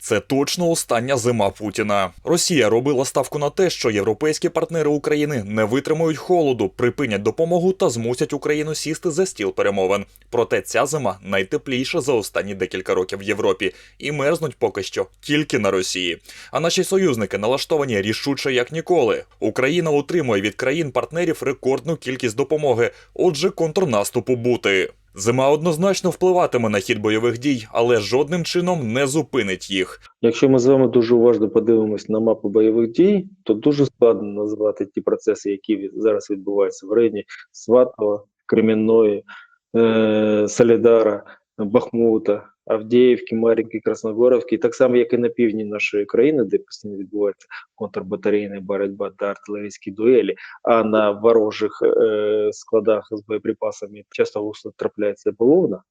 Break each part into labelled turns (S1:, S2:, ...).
S1: Це точно остання зима Путіна. Росія робила ставку на те, що європейські партнери України не витримують холоду, припинять допомогу та змусять Україну сісти за стіл перемовин. Проте ця зима найтепліша за останні декілька років в Європі, і мерзнуть поки що тільки на Росії. А наші союзники налаштовані рішуче як ніколи. Україна отримує від країн-партнерів рекордну кількість допомоги. Отже, контрнаступу бути. Зима однозначно впливатиме на хід бойових дій, але жодним чином не зупинить їх.
S2: Якщо ми з вами дуже уважно подивимось на мапу бойових дій, то дуже складно назвати ті процеси, які зараз відбуваються в районі Сватова, Кремінної, е- Солідара, Бахмута, Авдіївки, Мар'їнки, Красногоровки, так само, як і на півдні нашої країни, де постійно відбувається контрбатарейна боротьба та артилерійські дуелі, а на ворожих е- складах з боєприпасами часто густо трапляється бавовна.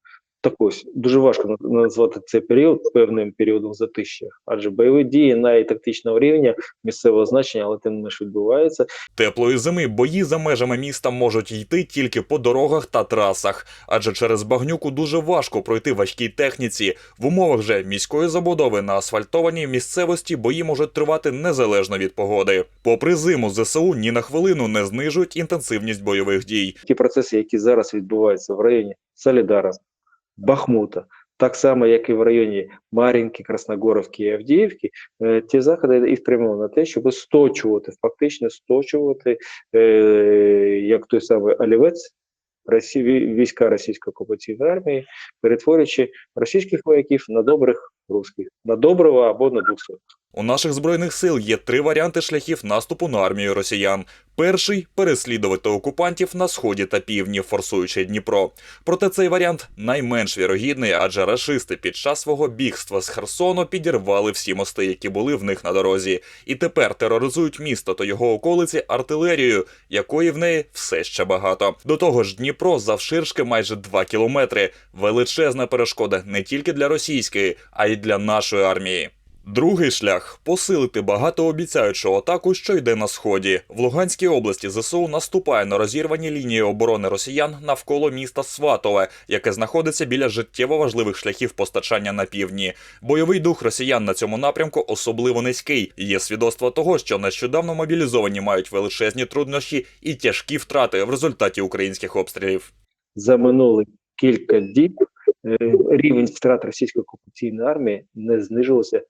S2: Так ось дуже важко на- назвати цей період певним періодом затища, адже бойові дії на тактичного рівня місцевого значення, але тим не менш відбуваються.
S1: Теплої зими бої за межами міста можуть йти тільки по дорогах та трасах, адже через багнюку дуже важко пройти важкій техніці. В умовах же міської забудови на асфальтованій місцевості бої можуть тривати незалежно від погоди. Попри зиму, ЗСУ ні на хвилину не знижують інтенсивність бойових дій.
S2: Ті процеси, які зараз відбуваються в районі Солідара, Бахмута, так само, як і в районі Мар'їнки, Красногоровки і Авдіївки, е, ті заходи і спрямовані на те, щоб сточувати, фактично сточувати, е, як той самий олівець, війська російської окупаційної армії, перетворюючи російських вояків на добрих русських, на доброго або на двохсот.
S1: У наших збройних сил є три варіанти шляхів наступу на армію росіян. Перший переслідувати окупантів на сході та півдні, форсуючи Дніпро. Проте цей варіант найменш вірогідний, адже рашисти під час свого бігства з Херсону підірвали всі мости, які були в них на дорозі, і тепер тероризують місто та його околиці артилерією, якої в неї все ще багато. До того ж, Дніпро завширшки майже 2 кілометри. Величезна перешкода не тільки для російської, а й для нашої армії. Другий шлях посилити багатообіцяючу атаку, що йде на сході. В Луганській області ЗСУ наступає на розірвані лінії оборони росіян навколо міста Сватове, яке знаходиться біля життєво важливих шляхів постачання на півдні. Бойовий дух росіян на цьому напрямку особливо низький. Є свідоцтво того, що нещодавно мобілізовані мають величезні труднощі і тяжкі втрати в результаті українських обстрілів.
S2: за минулі кілька діб е, рівень втрат російської окупаційної армії не знижувався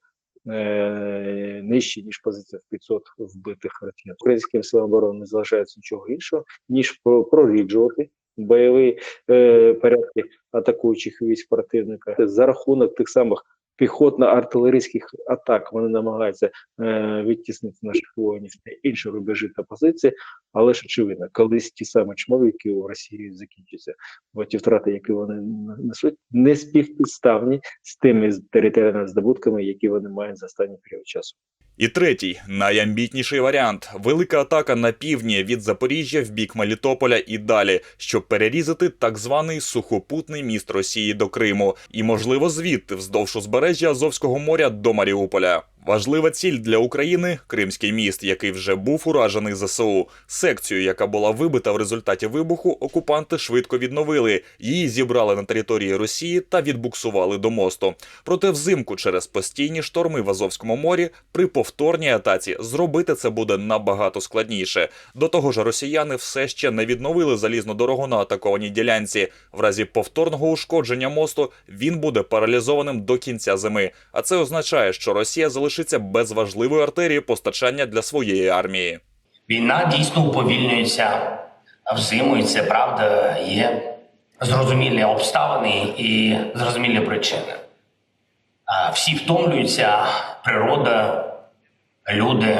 S2: е, нижче, ніж позиція в 500 вбитих ракет. Українським силам оборони не залишається нічого іншого, ніж проріджувати бойові е, порядки атакуючих військ противника за рахунок тих самих піхотно-артилерійських атак. Вони намагаються е, відтіснити наших воїнів на інші рубежі та позиції, але ж очевидно, колись ті самі чмовики у Росії закінчаться, бо ті втрати, які вони несуть, не співпідставні з тими територіальними здобутками, які вони мають за останній період часу.
S1: І третій, найамбітніший варіант велика атака на півдні від Запоріжжя в бік Мелітополя і далі, щоб перерізати так званий сухопутний міст Росії до Криму, і можливо звідти вздовж узбережжя Азовського моря до Маріуполя. Важлива ціль для України Кримський міст, який вже був уражений ЗСУ. Секцію, яка була вибита в результаті вибуху, окупанти швидко відновили. Її зібрали на території Росії та відбуксували до мосту. Проте взимку через постійні шторми в Азовському морі при повторній атаці зробити це буде набагато складніше. До того ж, росіяни все ще не відновили залізну дорогу на атакованій ділянці. В разі повторного ушкодження мосту він буде паралізованим до кінця зими. А це означає, що Росія залишиться без важливої артерії постачання для своєї армії.
S3: Війна дійсно уповільнюється взиму, це правда є зрозумілі обставини і зрозумілі причини. Всі втомлюються, природа, люди.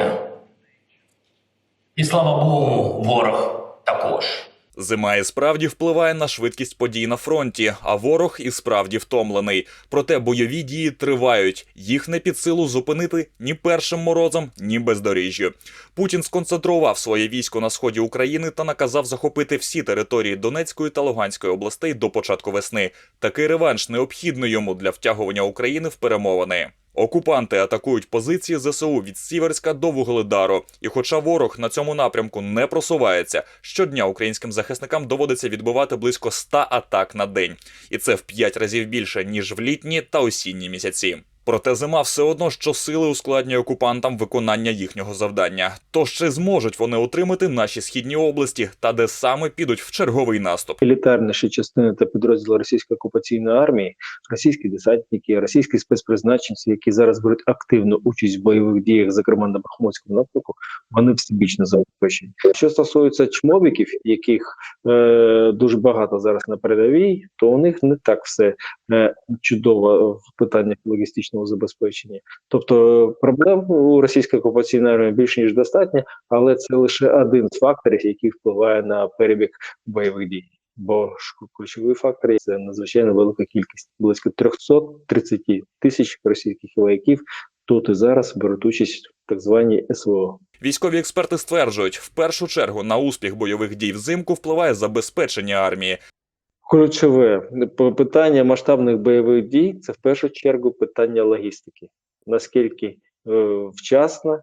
S3: І слава Богу, ворог також.
S1: Зима і справді впливає на швидкість подій на фронті, а ворог і справді втомлений. Проте бойові дії тривають. Їх не під силу зупинити ні першим морозом, ні бездоріжжю. Путін сконцентрував своє військо на сході України та наказав захопити всі території Донецької та Луганської областей до початку весни. Такий реванш необхідний йому для втягування України в перемовини. Окупанти атакують позиції ЗСУ від Сіверська до Вугледару. І хоча ворог на цьому напрямку не просувається, щодня українським захисникам доводиться відбивати близько 100 атак на день. І це в 5 разів більше, ніж в літні та осінні місяці. Проте зима все одно щосили ускладнює окупантам виконання їхнього завдання. Тож чи зможуть вони отримати наші східні області та де саме підуть в черговий наступ?
S2: Елітарніші частини та підрозділи російської окупаційної армії, російські десантники, російські спецпризначенці, які зараз беруть активну участь в бойових діях, зокрема на Бахмутському напрямку, вони всебічно забезпечені. Що стосується чмобіків, яких е, дуже багато зараз на передовій, то у них не так все е, чудово в питаннях логістичного забезпечення. Тобто проблем у російської окупаційної армії більше ніж достатньо, але це лише один з факторів, який впливає на перебіг бойових дій. Бо ключовий фактор це надзвичайно велика кількість близько 330 тисяч російських вояків тут і зараз беруть участь так званій СВО.
S1: Військові експерти стверджують, в першу чергу на успіх бойових дій взимку впливає забезпечення армії.
S2: Ключове питання масштабних бойових дій це в першу чергу питання логістики. Наскільки е, вчасно,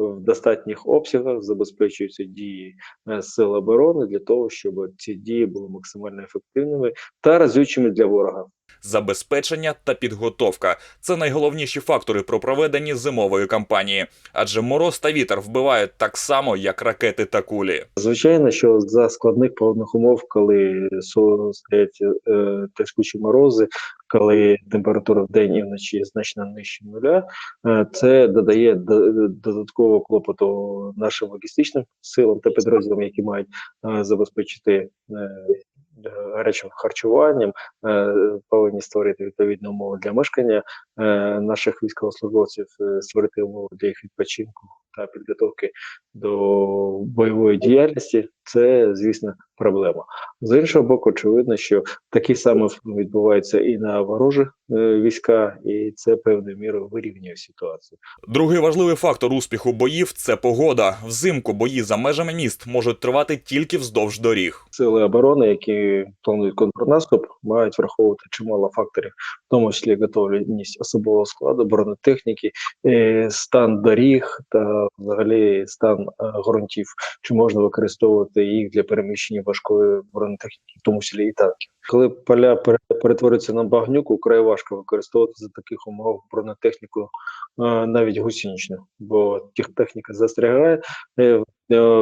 S2: в достатніх обсягах забезпечуються дії е, сил оборони для того, щоб ці дії були максимально ефективними та разючими для ворога.
S1: Забезпечення та підготовка це найголовніші фактори про проведення зимової кампанії, адже мороз та вітер вбивають так само, як ракети та кулі.
S2: Звичайно, що за складних погодних умов, коли стоять е, трескучі морози, коли температура в день і вночі значно нижче нуля, е, це додає до- додаткового клопоту нашим логістичним силам та підрозділам, які мають е, забезпечити е, гарячим харчуванням, повинні створити відповідні умови для мешкання наших військовослужбовців, створити умови для їх відпочинку та підготовки до бойової діяльності, це, звісно, проблема. З іншого боку, очевидно, що такий саме відбувається і на ворожі е, війська, і це певною мірою вирівнює ситуацію.
S1: Другий важливий фактор успіху боїв це погода. Взимку бої за межами міст можуть тривати тільки вздовж доріг.
S2: Сили оборони, які планують контрнаступ, мають враховувати чимало факторів, в тому числі готовність особового складу, бронетехніки, е, стан доріг та взагалі стан е, ґрунтів, чи можна використовувати їх для переміщення важкої бронетехніки, в тому числі і танків. Коли поля пере- перетворюються на багнюку, вкрай важко використовувати за таких умов бронетехніку, е, навіть гусеничну, бо техніка застрягає е,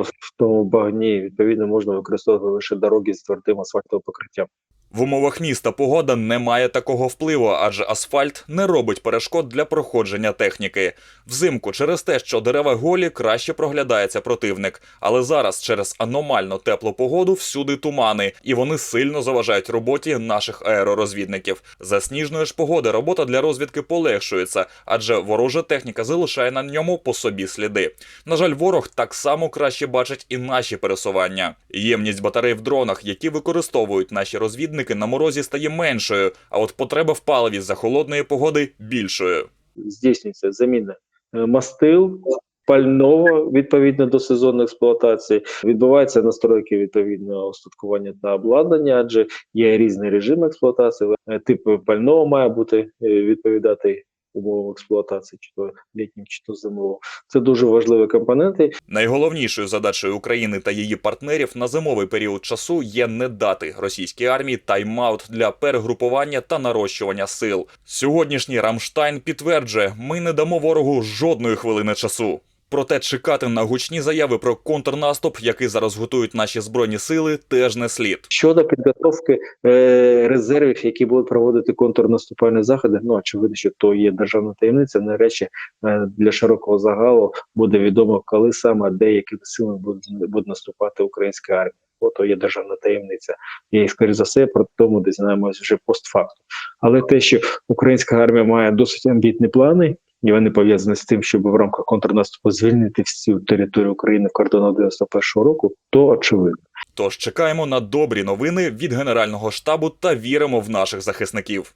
S2: в тому багні. Відповідно, можна використовувати лише дороги з твердим асфальтовим покриттям.
S1: В умовах міста погода не має такого впливу, адже асфальт не робить перешкод для проходження техніки. Взимку через те, що дерева голі, краще проглядається противник. Але зараз через аномально теплу погоду всюди тумани, і вони сильно заважають роботі наших аеророзвідників. За сніжної ж погоди робота для розвідки полегшується, адже ворожа техніка залишає на ньому по собі сліди. На жаль, ворог так само краще бачить і наші пересування. Ємність батарей в дронах, які використовують наші розвідники, на морозі стає меншою, а от потреба в паливі за холодної погоди більшою.
S2: Здійснюється заміна е, мастил. Пального відповідно до сезонної експлуатації відбуваються настройки відповідно устаткування та обладнання, адже є різний режим експлуатації. Е, Тип пального має бути е, відповідати умовам експлуатації, чи то літнім, чи то зимовим. Це дуже важливі компоненти,
S1: Найголовнішою задачею України та її партнерів на зимовий період часу є не дати російській армії тайм-аут для перегрупування та нарощування сил. Сьогоднішній Рамштайн підтверджує, ми не дамо ворогу жодної хвилини часу. Проте чекати на гучні заяви про контрнаступ, який зараз готують наші збройні сили, теж не слід.
S2: Щодо підготовки е, резервів, які будуть проводити контрнаступальні заходи, ну очевидно, що то є державна таємниця. Нарешті е, для широкого загалу буде відомо, коли саме деякими силами буде, буде наступати українська армія. Ото є державна таємниця, і скоріш за все про тому дізнаємося вже постфактум. Але те, що українська армія має досить амбітні плани, і вони пов'язані з тим, щоб в рамках контрнаступу звільнити всю територію України кордону кордонах 91-го року, то очевидно.
S1: Тож чекаємо на добрі новини від Генерального штабу та віримо в наших захисників.